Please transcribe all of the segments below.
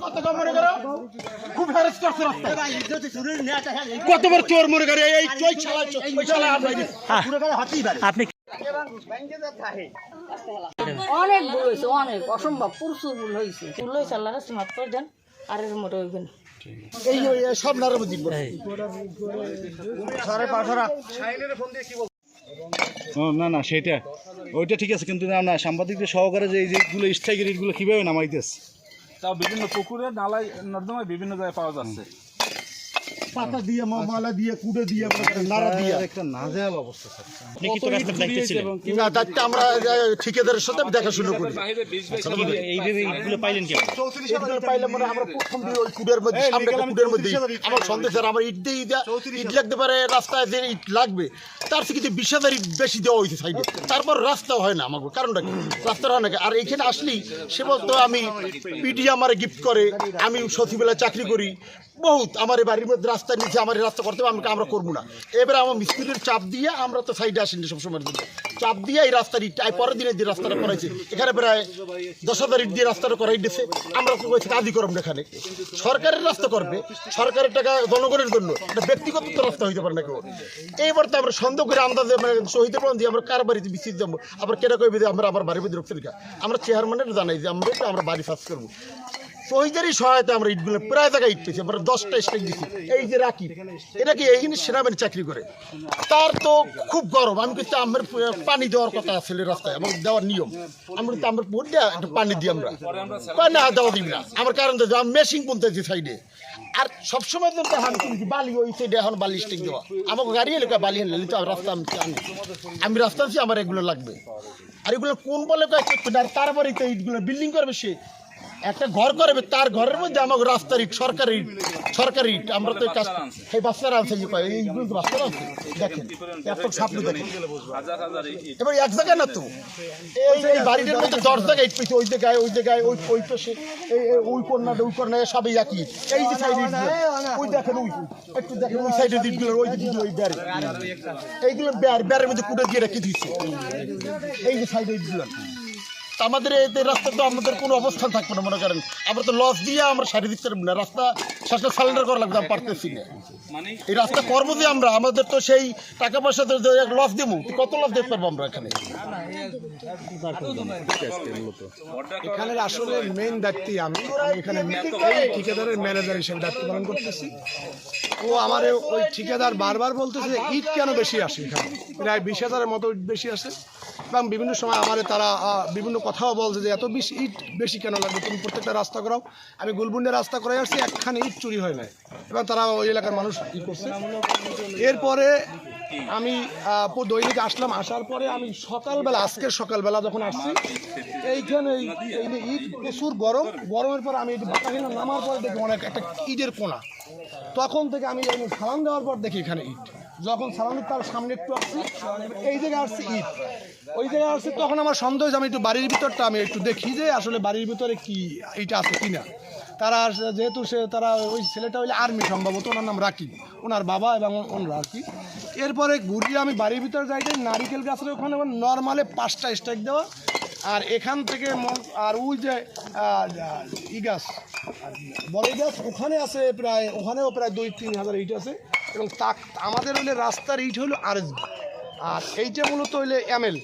কথা মনে করো খুব হ্যারেস করছে কতবার চোর মনে করে এই চোর শালা ওই শালা আপনি অনেক ভুল হয়েছে অনেক অসম্ভব। প্রচুর ভুল হয়েছে। ভুল হয়েছে আল্লাহ কাছে মাফ করে দেন আর এর মতো হইবেন এই সব এই, ও, না না সেটা ওইটা ঠিক আছে কিন্তু না না সাংবাদিকদের সহকারে যে এই যেগুলো স্ট্রাইকের ইটগুলো কীভাবে নামাইতেছে? তাও বিভিন্ন পুকুরে নালায় নর্দমায় বিভিন্ন জায়গায় পাওয়া যাচ্ছে। পাতা দিয়ে মালা দিয়ে কুড়ে দিয়ে নাড়া দিয়ে। একটা নাজেহাল অবস্থা না দায়িত্ব আমরা ঠিকাদারের সাথে দেখাশুনো করি। আচ্ছা, কি এইভাবে ইটগুলো পাইলেন কি আপনি? এগুলো পাইলে মানে আমরা প্রথম দিয়ে ওই কুডের মধ্যে সামনে কুডের মধ্যে আমার সন্দেহ স্যার আমার ইট দিয়ে ইট লাগতে পারে রাস্তায় যে ইট লাগবে তার থেকে কিন্তু বিশ হাজার ইট বেশি দেওয়া হয়েছে সাইডে। তারপর রাস্তাও হয় না আমাকে কারণটা কি? রাস্তা হয় না আর এইখানে আসলেই সে বলতো আমি পিটি আমার গিফট করে আমি সচিবেলায় চাকরি করি। বহুত আমার এই বাড়ির মধ্যে রাস্তার নিচে আমার রাস্তা করতে হবে আমাকে আমরা করব না। এবারে আমার মিস্ত্রির চাপ দিয়ে আমরা তো সাইডে আসিনি সবসময়ের জন্য। চাপ দিয়ে এই রাস্তার ইট পরের দিনে যে রাস্তাটা করাইছে, এখানে প্রায় দশ হাজার ইট দিয়ে রাস্তাটা করাই দিয়েছে আমরা বলছি কাজই করব এখানে। সরকারের রাস্তা করবে, সরকারের টাকা জনগণের জন্য। এটা ব্যক্তিগত তো রাস্তা হইতে পারে না কেউ। এইবার তো আমরা সন্দেহ করে আন্দাজে মানে সহিতে পারেন যে আমরা কার বাড়িতে বিস্তৃত যাব? আবার কেটা কইবে আমরা আবার বাড়ির মধ্যে দিকা আমরা চেয়ারম্যানের জানাই যে আমরা আমরা বাড়ি সার্চ করব। শহীদেরই সহায়তা আমরা ইটগুলো প্রায় জায়গায় ইট পেয়েছি আমরা দশটা স্টেক দিচ্ছি এই যে রাখি এটা কি এই সেনাবাহিনী চাকরি করে? তার তো খুব গরম। আমি কিন্তু আমার পানি দেওয়ার কথা ছিল রাস্তায় আমার দেওয়ার নিয়ম। আমরা তো আমার দেওয়া একটু পানি দিই আমরা। পানি না দেওয়া দিবি না। আমার কারণ তো মেশিন কিনতেছি সাইডে আর সবসময় তো দেখান কিন্তু বালি ওই সাইডে এখন বালি স্টিক দেওয়া? আমাকে গাড়ি এলাকা বালি এনে তো রাস্তা আমি আমি রাস্তা আছি আমার এগুলো লাগবে। আর এগুলো কোন বলে কয় করতে না, আর তারপরে তো ইটগুলো বিল্ডিং করবে সে? একটা ঘর করবে, তার ঘরের মধ্যে আমাকে রাস্তার ইট, সরকারি সরকারি ইট। আমরা তো এই বাচ্চারা আছে যে এইগুলো তো বাচ্চারা দেখেন, এত দেখেন। এবার এক জায়গায় না তো? এই বাড়িটার মধ্যে দশ জায়গায় ইট পেয়েছে, ওই জায়গায় ওই জায়গায়, ওই ওই পাশে, এই ওই কন্যা ওই কন্যা, সবই একই এই যে সাইড ওই দেখেন, ওই একটু দেখেন, ওই সাইডের ইটগুলো, ওই দিকে ওই ব্যারে। এইগুলো ব্যার ব্যারের মধ্যে কুটে দিয়ে রেখে দিচ্ছে এই যে সাইডে ইটগুলো। আমাদের এই এই রাস্তা তো আমাদের কোনো অবস্থান থাকবে না মনে করেন। আমরা তো লস দিয়ে আমরা সারি দিতে পারব না। রাস্তা শেষটা সারেন্ডার করা লাগবে আমি পারতেছি না। মানে? এই রাস্তা করব যে আমরা আমাদের তো সেই টাকা পয়সা তো লস দেবো কত লস দেখতে পারব আমরা এখানে? এখানের আসলে মেইন দায়িত্বই আমি। আমি এখানে এই ঠিকাদারের ম্যানেজার হিসেবে দায়িত্ব পালন করতেছি। ও আমার ওই ঠিকাদার বারবার বলতেছে যে ইট কেন বেশি আসে এখানে? প্রায় বিশ হাজারের মতো ইট বেশি আসে। এবং বিভিন্ন সময় আমারে তারা বিভিন্ন কথাও বলছে যে, এত বেশি ইট বেশি কেন লাগবে? তুমি প্রত্যেকটা রাস্তা করাও। আমি গুলবুন্ডে রাস্তা করে আসছি, একখানে ইট চুরি হয় নাই। এবং তারা ওই এলাকার মানুষ ই করছে। এরপরে আমি দৈনিক আসলাম। আসার পরে আমি সকালবেলা, আজকের সকালবেলা যখন আসছি, এইখানে ইট প্রচুর গরম। গরমের পর আমি নামার পরে দেখি অনেক একটা ইটের কোনা। তখন থেকে আমি সালাম দেওয়ার পর দেখি এখানে ইট। যখন সালাম তার সামনে একটু আসছি এই জায়গায় আসছে ঈদ। ওই জায়গায় আসছে, তখন আমার সন্দেহ আমি একটু বাড়ির ভিতরটা আমি একটু দেখি যে আসলে বাড়ির ভিতরে কি এটা আছে কিনা। তারা আসে- যেহেতু সে, তারা ওই ছেলেটা হইলে আর্মি সম্ভবত, ওনার নাম রাকিব। ওনার বাবা এবং ওনারা কি। এরপরে ঘুরিয়ে আমি বাড়ির ভিতরে যাইতে নারিকেল গাছের ওখানে নর্মালে পাঁচটা স্ট্রাইক দেওয়া। আর এখান থেকে আর ওই যে ই গাছ, বড় গাছ, ওখানে আছে প্রায়, ওখানেও প্রায় দুই তিন হাজার ইট আছে। এবং তা আমাদের হইলে রাস্তার ইট হইল আর আর এইটা মূলত হইলে এমএল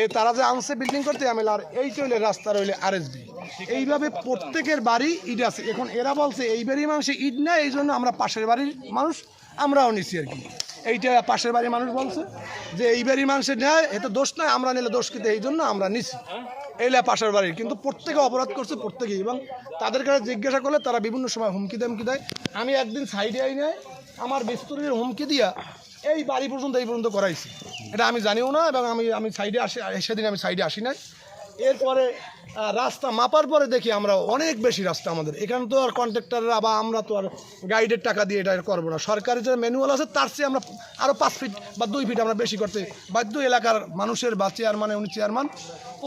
এ তারা যে আনছে বিল্ডিং করতে এমএল আর এই চলে রাস্তা রইলে আরএসবি এইভাবে প্রত্যেকের বাড়ি ইট আছে। এখন এরা বলছে, এই বাড়ির মানুষ ইট নেয়, এই জন্য আমরা পাশের বাড়ির মানুষ, আমরাও নিছি আর কি। এইটা পাশের বাড়ির মানুষ বলছে যে, এই বাড়ির মানুষের নেয় এটা দোষ নয় আমরা নিলে দোষ কিন্তু এই জন্য আমরা নিছি। এইলা পাশের বাড়ির। কিন্তু প্রত্যেকে অপরাধ করছে প্রত্যেকেই এবং তাদের কাছে জিজ্ঞাসা করলে তারা বিভিন্ন সময় হুমকি দামকি দেয়। আমি একদিন সাইডে আই নেয় আমার বিস্তরের হুমকি দিয়া এই বাড়ি পর্যন্ত, এই পর্যন্ত করাইছি। এটা আমি জানিও না এবং আমি আমি সাইডে আসি সেদিন আমি সাইডে আসি নাই। এরপরে রাস্তা মাপার পরে দেখি আমরা অনেক বেশি রাস্তা আমাদের। এখানে তো আর কন্ট্রাক্টররা বা আমরা তো আর গাইডের টাকা দিয়ে এটা করব না। সরকারি যে ম্যানুয়াল আছে, তার চেয়ে আমরা আরও পাঁচ ফিট বা দুই ফিট আমরা বেশি করতে বাধ্য এলাকার মানুষের বা চেয়ারম্যানে উনি চেয়ারম্যান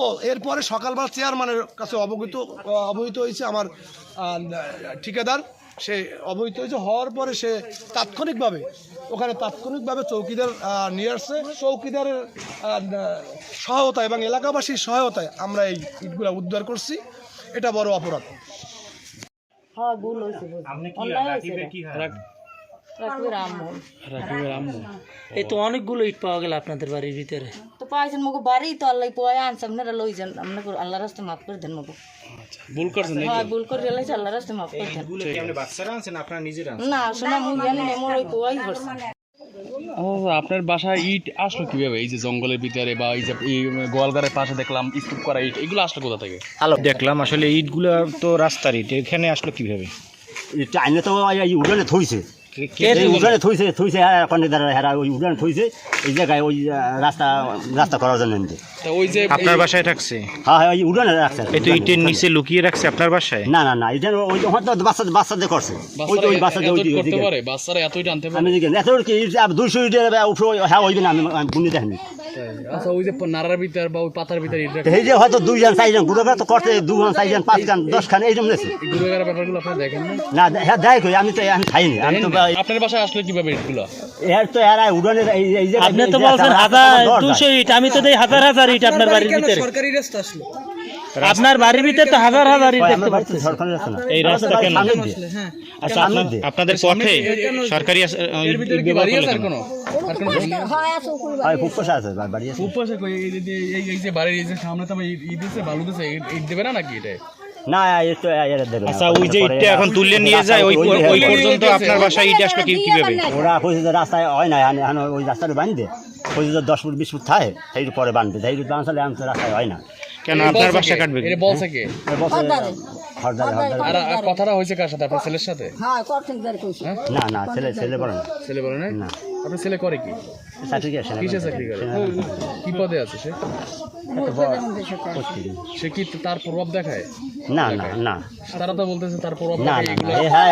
ও, এরপরে সকালবেলা চেয়ারম্যানের কাছে অবগত, অবহিত হয়েছে আমার ঠিকাদার। সে অবহিত হয়েছে হওয়ার পরে সে তাৎক্ষণিকভাবে ওখানে তাৎক্ষণিকভাবে চৌকিদার নিয়ে আসছে। চৌকিদারের সহায়তা এবং এলাকাবাসীর সহায়তায় আমরা এই ইটগুলো উদ্ধার করছি। এটা বড় অপরাধ। হ্যাঁ ভুল হয়েছে হয় আম্মু। এই তো অনেকগুলো ইট পাওয়া গেল আপনাদের বাড়ির ভিতরে। পাইছেন মগো বাড়ি তো আল্লাহ পোয়া আনছে আপনারা লই যান আপনাকে আল্লাহ রাস্তা মাফ করে দেন মগো ভুল করছেন হ্যাঁ ভুল করে রেলাইছে আল্লাহ রাস্তা মাফ করে দেন আপনি বাচ্চারা আনছেন আপনারা নিজেরা না শোনা মুই জানি না মোর ওই পোয়াই করছে আপনার বাসায় ইট আসলো কীভাবে এই যে জঙ্গলের ভিতরে বা এই যে গোয়ালঘরের পাশে দেখলাম স্তূপ করা ইট এগুলো আসলো কোথা থেকে দেখলাম আসলে ইটগুলো তো রাস্তার ইট এখানে আসলো কীভাবে আইনে তো উড়ানে থইছে উড়ানে থইছে থইছে কন্টেদার হেরা ওই উড়ানে থইছে এই জায়গায় ওই রাস্তা রাস্তা করার জন্য ওই যে আপনার বাসায় থাকছে হ্যাঁ হ্যাঁ ওই উড়ানে রাখছে। এই তো ইটের নিচে লুকিয়ে রাখছে আপনার বাসায়? না না না এটা ওই হয়তো বাচ্চা বাচ্চাদের করছে। ওই তো ওই বাচ্চাদের ওই দিকে- পারে? বাচ্চারা এত ইট পারে? আমি দেখি এত কি দুইশো ইটের উপরে হ্যাঁ ওইদিন আমি দেখিনি। আচ্ছা ওই যে নারার ভিতর বা ওই পাতার ভিতরে ইট এই যে হয়তো দুইজন চারজন গুড়োগা তো করছে দুজন চারজন পাঁচজন দশখান এই জন্য গুরুগার ব্যাপারগুলো আপনারা দেখেন না না হ্যাঁ দেখ আমি তো আমি খাইনি আমি তো আপনার বাসায় আসলো কীভাবে ইটগুলো এর তো এরা উড়ানের এই যে আপনি তো বলছেন হাজার দুশো ইট আমি তো দেই হাজার হাজার ইট আপনার বাড়ির ভিতরে। আপনার বাড়ির ভিতরে তো হাজার হাজার ইট দেখতে পাচ্ছি। সরকারি রাস্তা না? এই রাস্তা কেন? আচ্ছা আপনাদের পথে সরকারি ইট- ইট কি বাড়ি আছে কোনো? আর কোনো খুব পয়সা আছে? বাড়ি আছে। কই? এই যে এই এই যে বাড়ির এই যে সামনে তো ইট ইট দিছে বালু ইট- ইট দেবে না নাকি এটা? না এর তো আচ্ছা ওই যে ইটটা এখন তুলে নিয়ে যায় ওই ওই- পর্যন্ত আপনার বাসায় ইট আসলো ওরা রাস্তায় হয় না ওই রাস্তাটা বাঁধবে যে দশ ফুট বিশ ফুট থাকে সেই পরে বাঁধবে সেই আমি রাস্তায় হয় না কেন আপনার বাসা কাটবে বলছে কে হরদারে হরদারে আর কথাটা হয়েছে কার সাথে আপনার ছেলের সাথে হ্যাঁ না না ছেলে ছেলে পড়ে না ছেলে বলে না আপনার ছেলে করে কি? চাকরি কি কিসে চাকরি করে? কি পদে আছে সে? সে কি তার প্রভাব দেখায়? না না না। তারা তো বলতেছে তার প্রভাব না হ্যাঁ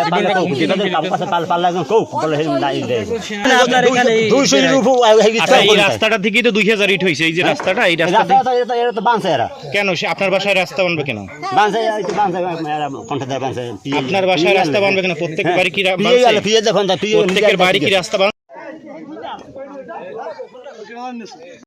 হয়ে রাস্তাটা থেকেই তো দুই হাজার ইট হয়েছে। এই যে রাস্তাটা এই রাস্তা রাস্তা তো এটা তো এটা তো বাঁধছে এরা। কেন? সে আপনার বাসায় রাস্তা বানবে কেন? আপনার বাসায় রাস্তা বানবে কেন? প্রত্যেক বাড়ি কি প্রত্যেকের বাড়ি কি রাস্তা on this.